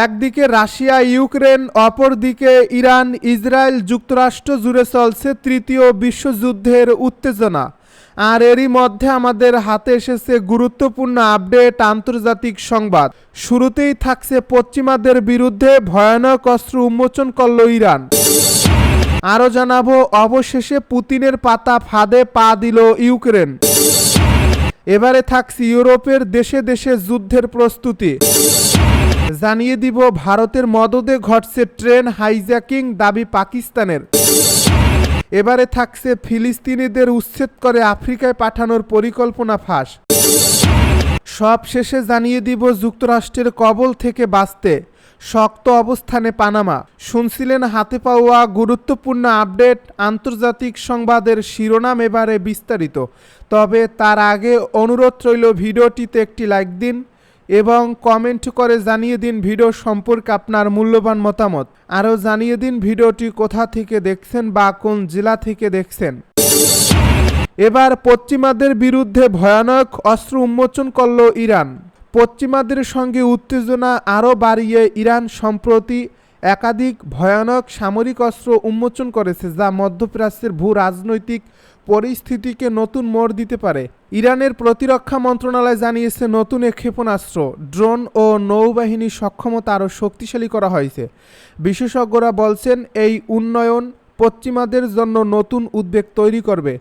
একদিকে Russia, Ukraine, অপরদিকে Iran, Israel যুক্তরাষ্ট্র জুড়ে চলছে তৃতীয় বিশ্বযুদ্ধের উত্তেজনা। আর এরই মধ্যে আমাদের হাতে এসেছে গুরুত্বপূর্ণ আপডেট, আন্তর্জাতিক সংবাদ। শুরুতেই থাকছে পশ্চিমাদের বিরুদ্ধে ভয়ানক অস্ত্র উন্মোচন করল ইরান। আরও জানাব, অবশেষে পুতিনের পাতা ফাঁদে পা দিল ইউক্রেন। এবারে থাকছে ইউরোপের দেশে দেশে যুদ্ধের প্রস্তুতি। জানিয়ে দিব, ভারতের মদদে ঘটছে ট্রেন হাইজ্যাকিং দাবি পাকিস্তানের। এবারে থাকছে ফিলিস্তিনিদের উচ্ছেদ করে আফ্রিকায় পাঠানোর পরিকল্পনা ফাঁস। সব শেষে জানিয়ে দিব, যুক্তরাষ্ট্রের কবল থেকে বাঁচতে শক্ত অবস্থানে পানামা। শুনছিলেন হাতে পাওয়া গুরুত্বপূর্ণ আপডেট, আন্তর্জাতিক সংবাদের শিরোনাম এবারে বিস্তারিত। তবে তার আগে অনুরোধ রইল, ভিডিওটিতে একটি লাইক দিন। এবং কমেন্ট করে জানিয়ে দিন ভিডিও সম্পর্কে আপনার মূল্যবান মতামত। আরও জানিয়ে দিন ভিডিওটি কোথা থেকে দেখছেন বা কোন জেলা থেকে দেখছেন। এবার পশ্চিমাদের বিরুদ্ধে ভয়ানক অস্ত্র উন্মোচন করল ইরান। পশ্চিমাদের সঙ্গে উত্তেজনা আরও বাড়িয়ে ইরান সম্প্রতি একাধিক ভয়ানক সামরিক অস্ত্র উন্মোচন করেছে, যা মধ্যপ্রাচ্যের ভূ রাজনৈতিক পরিস্থিতিকে নতুন মোড় দিতে পারে। ইরানের প্রতিরক্ষা মন্ত্রণালয় জানিয়েছে, নতুন এক ক্ষেপণাস্ত্র, ড্রোন ও নৌবাহিনীর সক্ষমতা আরও শক্তিশালী করা হয়েছে। বিশেষজ্ঞরা বলছেন, এই উন্নয়ন পশ্চিমাদের জন্য নতুন উদ্বেগ তৈরি করবে।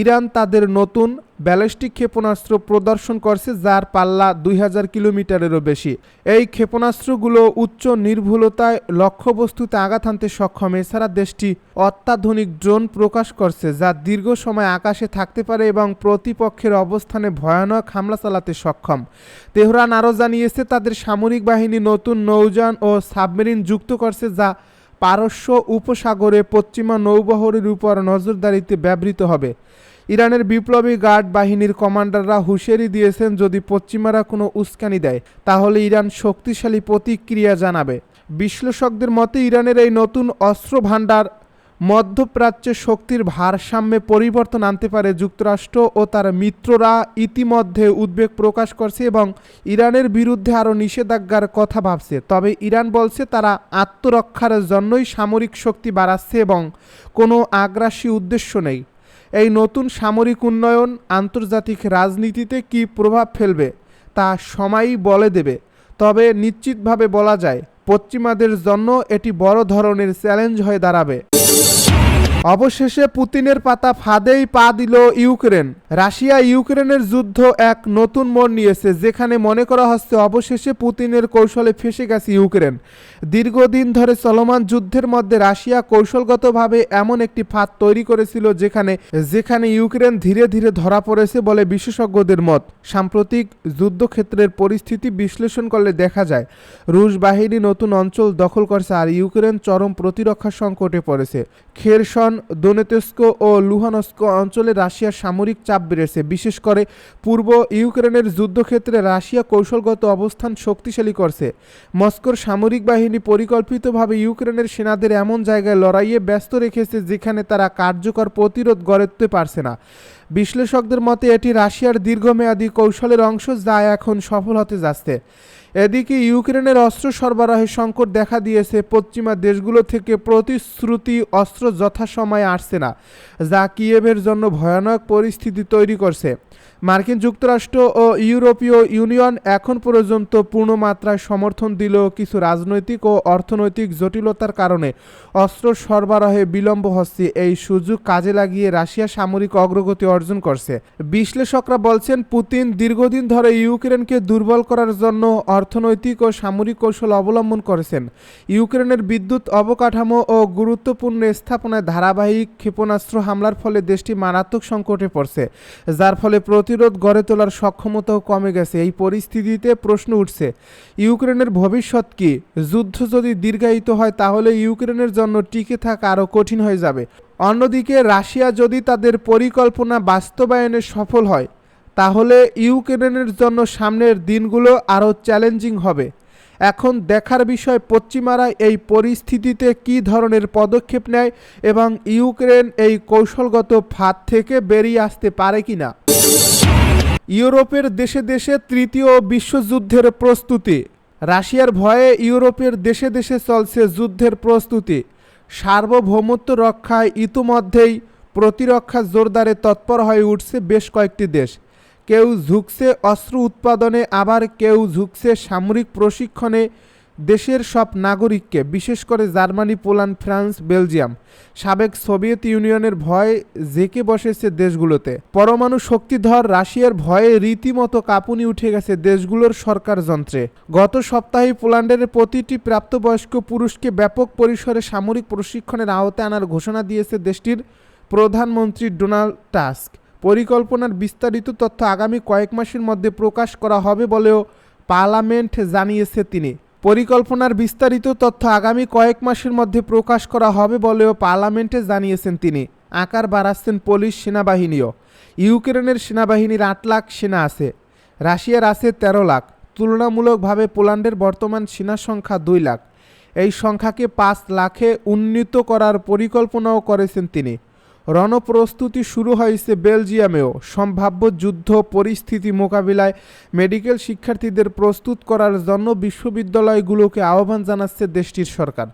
ইরান তাদের নতুন ব্যালিস্টিক ক্ষেপণাস্ত্র প্রদর্শন করছে, যার পাল্লা দুই হাজার কিলোমিটারেরও বেশি। এই ক্ষেপণাস্ত্রগুলো উচ্চ নির্ভুলতায় লক্ষ্যবস্তুতে আঘাত হানতে সক্ষম। এছাড়া দেশটি অত্যাধুনিক ড্রোন প্রকাশ করছে, যা দীর্ঘ সময় আকাশে থাকতে পারে এবং প্রতিপক্ষের অবস্থানে ভয়ানক হামলা চালাতে সক্ষম। তেহরান আরও জানিয়েছে, তাদের সামরিক বাহিনী নতুন নৌযান ও সাবমেরিন যুক্ত করছে, যা পারস্য উপসাগরে পশ্চিমা নৌবহরের উপর নজরদারিতে ব্যবহৃত হবে। ইরানের বিপ্লবী গার্ড বাহিনীর কমান্ডাররা হুঁশিয়ারি দিয়েছেন, যদি পশ্চিমারা কোনো উস্কানি দেয়, তাহলে ইরান শক্তিশালী প্রতিক্রিয়া জানাবে। বিশ্লেষকদের মতে, ইরানের এই নতুন অস্ত্র ভাণ্ডার মধ্যপ্রাচ্যের শক্তির ভারসাম্যে পরিবর্তন আনতে পারে যুক্তরাষ্ট্র ও তার মিত্ররা ইতিমধ্যে উদ্বেগ প্রকাশ করছে এবং ইরানের বিরুদ্ধে আরও নিষেধাজ্ঞার কথা ভাবছে। তবে ইরান বলছে তারা আত্মরক্ষার জন্যই সামরিক শক্তি বাড়াচ্ছে এবং কোনো আগ্রাসী উদ্দেশ্য নেই। এই নতুন সামরিক উন্নয়ন আন্তর্জাতিক রাজনীতিতে কী প্রভাব ফেলবে তা সময়ই বলে দেবে। তবে নিশ্চিতভাবে বলা যায়, পশ্চিমাদের জন্য এটি বড় ধরনের চ্যালেঞ্জ হয়ে দাঁড়াবে। Peace. অবশেষে পুতিনের পাতা ফাঁদেই পা দিল ইউক্রেন। রাশিয়া ইউক্রেনের যুদ্ধ এক নতুন মোড় নিয়েছে, যেখানে মনে করা হচ্ছে অবশেষে পুতিনের কৌশলে ফেসে গেছে ইউক্রেন। দীর্ঘদিন ধরে চলমান যুদ্ধের মধ্যে রাশিয়া কৌশলগতভাবে এমন একটি ফাঁদ তৈরি করেছিল যেখানে যেখানে ইউক্রেন ধীরে ধীরে ধরা পড়েছে বলে বিশেষজ্ঞদের মত। সাম্প্রতিক যুদ্ধক্ষেত্রের পরিস্থিতি বিশ্লেষণ করলে দেখা যায়, রুশ বাহিনী নতুন অঞ্চল দখল করছে আর ইউক্রেন চরম প্রতিরক্ষা সংকটে পড়েছে। খেরসন দোনেতেস্ক ও লুহানস্ক অঞ্চলে রাশিয়ার সামরিক চাপ বেড়েছে। বিশেষ করে পূর্ব ইউক্রেনের যুদ্ধক্ষেত্রে রাশিয়া কৌশলগত অবস্থান শক্তিশালী করছে। মস্কোর সামরিক বাহিনী পরিকল্পিতভাবে ইউক্রেনের সেনাদের এমন জায়গায় লড়াইয়ে ব্যস্ত রেখেছে যেখানে তারা কার্যকর প্রতিরোধ গড়ে তুলতে পারছে না। বিশ্লেষকদের মতে, এটি রাশিয়ার দীর্ঘমেয়াদী কৌশলের অংশ যা এখন সফল হতে যাচ্ছে। এদিকে ইউক্রেনের অস্ত্র সরবরাহের সংকট দেখা দিয়েছে। পশ্চিমা দেশগুলো থেকে প্রতিশ্রুতি অস্ত্র যথাসময়ে আসছে না, যা কিয়েভের জন্য ভয়ানক পরিস্থিতি তৈরি করছে। মার্কিন যুক্তরাষ্ট্র ও ইউরোপীয় ইউনিয়ন এখন পর্যন্ত পূর্ণমাত্রায় সমর্থন দিলেও কিছু রাজনৈতিক ও অর্থনৈতিক জটিলতার কারণে অস্ত্র সরবরাহে বিলম্ব হচ্ছে। এই সুযোগ কাজে লাগিয়ে রাশিয়া সামরিক অগ্রগতি অর্জন করছে। বিশ্লেষকরা বলছেন, পুতিন দীর্ঘদিন ধরে ইউক্রেনকে দুর্বল করার জন্য অর্থনৈতিক ও সামরিক কৌশল অবলম্বন করেছেন। ইউক্রেনের বিদ্যুৎ অবকাঠামো ও গুরুত্বপূর্ণ স্থাপনায় ধারাবাহিক ক্ষেপণাস্ত্র হামলার ফলে দেশটি মারাত্মক সংকটে পড়ছে, যার ফলে প্রতিরোধ গড়ে তোলার সক্ষমতাও কমে গেছে। এই পরিস্থিতিতে প্রশ্ন উঠছে, ইউক্রেনের ভবিষ্যৎ কি? যুদ্ধ যদি দীর্ঘায়িত হয়, তাহলে ইউক্রেনের জন্য টিকে থাকা আরও কঠিন হয়ে যাবে। অন্যদিকে, রাশিয়া যদি তাদের পরিকল্পনা বাস্তবায়নে সফল হয়, তাহলে ইউক্রেনের জন্য সামনের দিনগুলো আরও চ্যালেঞ্জিং হবে। এখন দেখার বিষয়, পশ্চিমারা এই পরিস্থিতিতে কী ধরনের পদক্ষেপ নেয় এবং ইউক্রেন এই কৌশলগত ফাঁদ থেকে বেরিয়ে আসতে পারে কিনা? ইউরোপের দেশে দেশে তৃতীয় বিশ্বযুদ্ধের প্রস্তুতি। রাশিয়ার ভয়ে ইউরোপের দেশে দেশে চলছে যুদ্ধের প্রস্তুতি। সার্বভৌমত্ব রক্ষায় ইতোমধ্যেই প্রতিরক্ষা জোরদারে তৎপর হয়ে উঠছে বেশ কয়েকটি দেশ। কেউ ঝুঁকছে অস্ত্র উৎপাদনে, আবার কেউ ঝুঁকছে সামরিক প্রশিক্ষণে দেশের সব নাগরিককে, বিশেষ করে জার্মানি, পোল্যান্ড, ফ্রান্স, বেলজিয়াম, সাবেক সোভিয়েত ইউনিয়নের ভয় জেকে বসেছে দেশগুলোতে। পরমাণু শক্তিধর রাশিয়ার ভয়ে রীতিমতো কাঁপুনি উঠে গেছে দেশগুলোর সরকার যন্ত্রে। গত সপ্তাহে পোল্যান্ডের প্রতিটি প্রাপ্তবয়স্ক পুরুষকে ব্যাপক পরিসরে সামরিক প্রশিক্ষণের আওতায় আনার ঘোষণা দিয়েছে দেশটির প্রধানমন্ত্রী ডোনাল্ড টাস্ক। পরিকল্পনার বিস্তারিত তথ্য আগামী কয়েক মাসের মধ্যে প্রকাশ করা হবে বলেও পার্লামেন্ট জানিয়েছে তিনি। পরিকল্পনার বিস্তারিত তথ্য আগামী কয়েক মাসের মধ্যে প্রকাশ করা হবে বলেও পার্লামেন্টে জানিয়েছেন তিনি। আকার বাড়াচ্ছেন পুলিশ সেনাবাহিনীও। ইউক্রেনের সেনাবাহিনীর আট লাখ সেনা আছে। রাশিয়ার আছে তেরো লাখ। তুলনামূলকভাবে পোল্যান্ডের বর্তমান সেনা সংখ্যা দুই লাখ। এই সংখ্যাকে পাঁচ লাখে উন্নীত করার পরিকল্পনাও করেছেন তিনি। রণপ্রস্তুতি শুরু হয়েছে বেলজিয়ামেও। সম্ভাব্য যুদ্ধ পরিস্থিতি মোকাবিলায় মেডিকেল শিক্ষার্থীদের প্রস্তুত করার জন্য বিশ্ববিদ্যালয়গুলোকে আহ্বান জানাচ্ছে দেশটির সরকার।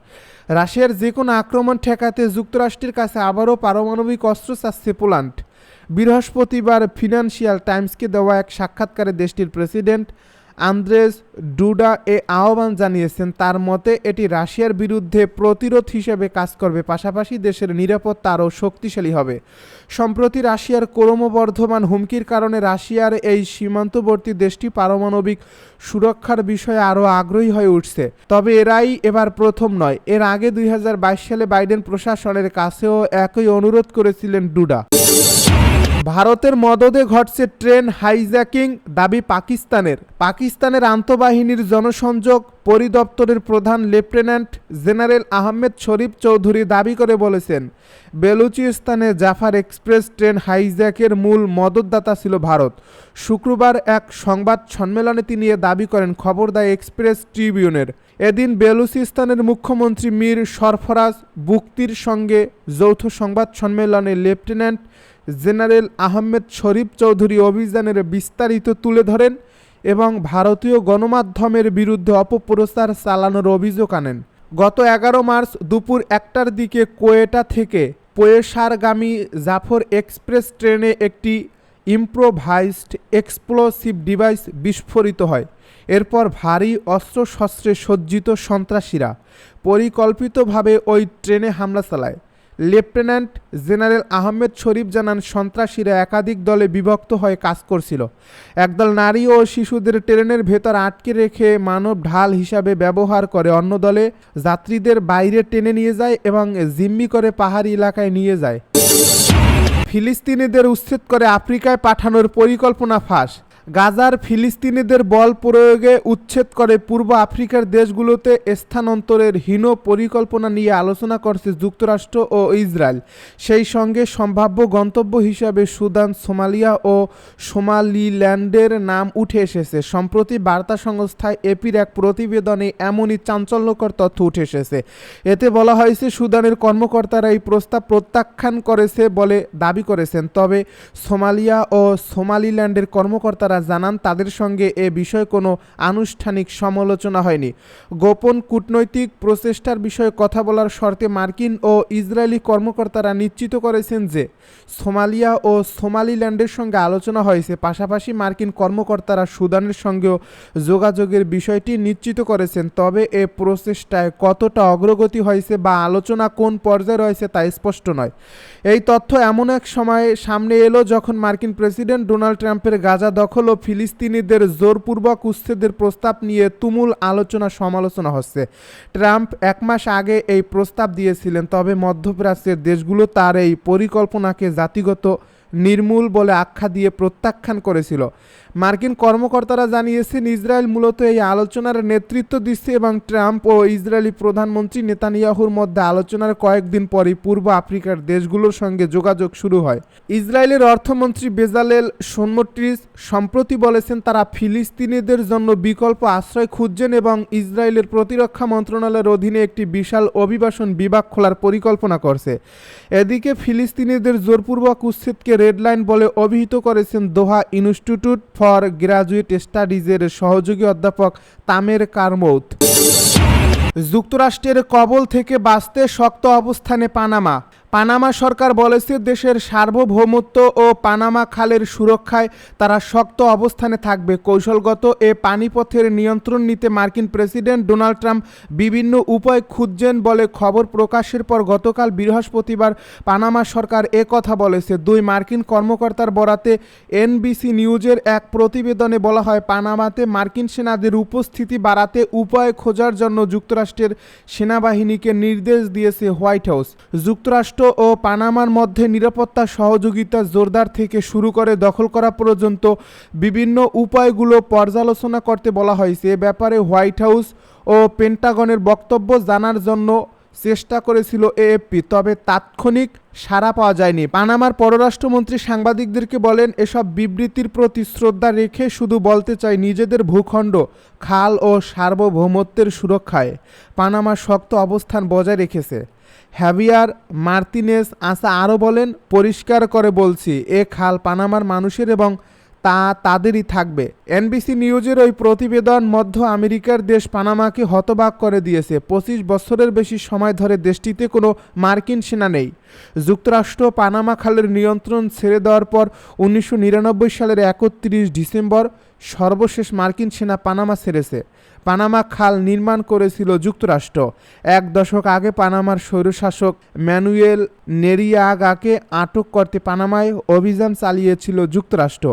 রাশিয়ার যে কোনো আক্রমণ ঠেকাতে যুক্তরাষ্ট্রের কাছে আবারও পারমাণবিক অস্ত্র চাচ্ছে পোল্যান্ড। বৃহস্পতিবার ফিনান্সিয়াল টাইমসকে দেওয়া এক সাক্ষাৎকারে দেশটির প্রেসিডেন্ট আন্দ্রেস ডুডা এ আহ্বান জানিয়েছেন, তার মতে এটি রাশিয়ার বিরুদ্ধে প্রতিরোধ হিসেবে কাজ করবে, পাশাপাশি দেশের নিরাপত্তা আরও শক্তিশালী হবে। সম্প্রতি রাশিয়ার ক্রমবর্ধমান হুমকির কারণে রাশিয়ার এই সীমান্তবর্তী দেশটি পারমাণবিক সুরক্ষার বিষয়ে আরও আগ্রহী হয়ে উঠছে। তবে এরাই এবার প্রথম নয়। এর আগে দুই হাজার বাইশ সালে বাইডেন প্রশাসনের কাছেও একই অনুরোধ করেছিলেন ডুডা। ভারতের মদদে ঘটছে ট্রেন হাইজ্যাকিং দাবি পাকিস্তানের। পাকিস্তানের আন্তঃবাহিনীর জনসংযোগ পরিদপ্তরের প্রধান লেফটেন্যান্ট জেনারেল আহমেদ শরীফ চৌধুরী দাবি করে বলেছেন, বেলুচিস্তানে জাফার এক্সপ্রেস ট্রেন হাইজ্যাকের মূল মদতদাতা ছিল ভারত। শুক্রবার এক সংবাদ সম্মেলনে তিনি এ দাবি করেন, খবর দেয় এক্সপ্রেস ট্রিবিউনের। এদিন বেলুচিস্তানের মুখ্যমন্ত্রী মীর সরফরাজ বুক্তির সঙ্গে যৌথ সংবাদ সম্মেলনে লেফটেন্যান্ট জেনারেল আহমেদ শরীফ চৌধুরী অভিযানের বিস্তারিত তুলে ধরেন এবং ভারতীয় গণমাধ্যমের বিরুদ্ধে অপপ্রচার চালানোর অভিযোগ আনেন। গত এগারো মার্চ দুপুর একটার দিকে কোয়েটা থেকে পোয়েসারগামী জাফর এক্সপ্রেস ট্রেনে একটি ইম্প্রোভাইজড এক্সপ্লোসিভ ডিভাইস বিস্ফোরিত হয়। এরপর ভারী অস্ত্রশস্ত্রে সজ্জিত সন্ত্রাসীরা পরিকল্পিতভাবে ওই ট্রেনে হামলা চালায়। লেফটেন্যান্ট জেনারেল আহমেদ শরীফ জানান, সন্ত্রাসীরা একাধিক দলে বিভক্ত হয়ে কাজ করছিল। একদল নারী ও শিশুদের ট্রেনের ভেতর আটকে রেখে মানব ঢাল হিসাবে ব্যবহার করে অন্য দলে যাত্রীদের বাইরে টেনে নিয়ে যায় এবং জিম্মি করে পাহাড়ি এলাকায় নিয়ে যায়। ফিলিস্তিনিদের উচ্ছেদ করে আফ্রিকায় পাঠানোর পরিকল্পনা ফাঁস। গাজার ফিলিস্তিনিদের বল প্রয়োগে উচ্ছেদ করে পূর্ব আফ্রিকার দেশগুলোতে স্থানান্তরের হীন পরিকল্পনা নিয়ে আলোচনা করছে যুক্তরাষ্ট্র ও ইসরায়েল। সেই সঙ্গে সম্ভাব্য গন্তব্য হিসাবে সুদান, সোমালিয়া ও সোমালিল্যান্ডের নাম উঠে এসেছে। সম্প্রতি বার্তা সংস্থায় এপির এক প্রতিবেদনে এমনই চাঞ্চল্যকর তথ্য উঠে এসেছে। এতে বলা হয়েছে, সুদানের কর্মকর্তারা এই প্রস্তাব প্রত্যাখ্যান করেছে বলে দাবি করেছেন। তবে সোমালিয়া ও সোমালিল্যান্ডের কর্মকর্তারা জানান, তাদের সঙ্গে এ বিষয়ে কোনো আনুষ্ঠানিক সমালোচনা হয়নি। গোপন কূটনৈতিক প্রচেষ্টার বিষয়ে কথা বলার শর্তে মার্কিন ও ইসরায়েলি কর্মকর্তারা নিশ্চিত করেছেন যে সোমালিয়া ও সোমালিল্যান্ডের সঙ্গে আলোচনা হয়েছে। পাশাপাশি মার্কিন কর্মকর্তারা সুদানের সঙ্গেও যোগাযোগের বিষয়টি নিশ্চিত করেছেন। তবে এ প্রচেষ্টায় কতটা অগ্রগতি হয়েছে বা আলোচনা কোন পর্যায়ে রয়েছে তা স্পষ্ট নয়। এই তথ্য এমন এক সময়ে সামনে এলো যখন মার্কিন প্রেসিডেন্ট ডোনাল্ড ট্রাম্পের গাজা দখল ও ফিলিস্তিনিদের জোরপূর্বক উচ্ছেদের প্রস্তাব নিয়ে তুমুল আলোচনা সমালোচনা হচ্ছে। ট্রাম্প এক মাস আগে এই প্রস্তাব দিয়েছিলেন, তবে মধ্যপ্রাচ্যের দেশগুলো তার এই পরিকল্পনাকে জাতিগত নির্মূল বলে আখ্যা দিয়ে প্রত্যাখ্যান করেছিল। মার্কিন কর্মকর্তারা জানিয়েছেন ইসরায়েল মূলত এই আলোচনার নেতৃত্ব দিচ্ছে এবং ট্রাম্প ও ইসরায়েলি প্রধানমন্ত্রী নেতানিয়াহুর মধ্যে আলোচনার কয়েকদিন পরই পূর্ব আফ্রিকার দেশগুলোর সঙ্গে যোগাযোগ শুরু হয়। ইসরায়েলের অর্থমন্ত্রী বেজালেল সোনমট্রিস সম্প্রতি বলেছেন, তারা ফিলিস্তিনিদের জন্য বিকল্প আশ্রয় খুঁজছেন এবং ইসরায়েলের প্রতিরক্ষা মন্ত্রণালয়ের অধীনে একটি বিশাল অভিবাসন বিভাগ খোলার পরিকল্পনা করছে। এদিকে ফিলিস্তিনিদের জোরপূর্বক উচ্ছেদকে রেডলাইন বলে অভিহিত করেছেন Doha institute for for graduate স্টাডিজের সহযোগী অধ্যাপক তামের কারমৌত। যুক্তরাষ্ট্রের কবল থেকে বাঁচতে শক্ত অবস্থানে পানামা। পানামা সরকার বলেছে দেশের সার্বভৌমত্ব ও পানামা খালের সুরক্ষায় তারা শক্ত অবস্থানে থাকবে। কৌশলগত এ পানিপথের নিয়ন্ত্রণ নিতে মার্কিন প্রেসিডেন্ট ডোনাল্ড ট্রাম্প বিভিন্ন উপায় খুঁজছেন বলে খবর প্রকাশের পর গতকাল বৃহস্পতিবার পানামা সরকার এ কথা বলেছে। দুই মার্কিন কর্মকর্তার বরাতে এনবিসি নিউজের এক প্রতিবেদনে বলা হয়, পানামাতে মার্কিন সেনাদের উপস্থিতি বাড়াতে উপায় খোঁজার জন্য যুক্তরাষ্ট্রের সেনাবাহিনীকে নির্দেশ দিয়েছে হোয়াইট হাউস। যুক্তরাষ্ট্র ও পানামার মধ্যে নিরাপত্তা সহযোগিতা জোরদার থেকে শুরু করে দখল করা পর্যন্ত বিভিন্ন উপায়গুলো পর্যালোচনা করতে বলা হয়েছে। এ ব্যাপারে হোয়াইট হাউস ও পেন্টাগনের বক্তব্য জানার জন্য চেষ্টা করেছিল এএফপি, তবে তাৎক্ষণিক সাড়া পাওয়া যায়নি। পানামার পররাষ্ট্রমন্ত্রী সাংবাদিকদেরকে বলেন, এসব বিবৃতির প্রতি শ্রদ্ধা রেখে শুধু বলতে চাই নিজেদের ভূখণ্ড, খাল ও সার্বভৌমত্বের সুরক্ষায়। পানামা শক্ত অবস্থান বজায় রেখেছে। হ্যাভিয়ার মার্তিনেস আসা আরও বলেন, পরিষ্কার করে বলছি, এ খাল পানামার মানুষের এবং তা তাদেরই থাকবে। এনবিসি নিউজের ওই প্রতিবেদন মধ্য আমেরিকার দেশ পানামাকে হতবাক করে দিয়েছে। পঁচিশ বছরের বেশি সময় ধরে দেশটিতে কোনো মার্কিন সেনা নেই। যুক্তরাষ্ট্র পানামা খালের নিয়ন্ত্রণ ছেড়ে দেওয়ার পর উনিশশো নিরানব্বই সালের একত্রিশ ডিসেম্বর সর্বশেষ মার্কিন সেনা পানামা ছেড়েছে। পানামা খাল নির্মাণ করেছিল যুক্তরাষ্ট্র। এক দশক আগে পানামার স্বৈরশাসক ম্যানুয়েল নেরিয়াগাকে আটক করতে পানামায় অভিযান চালিয়েছিল যুক্তরাষ্ট্র।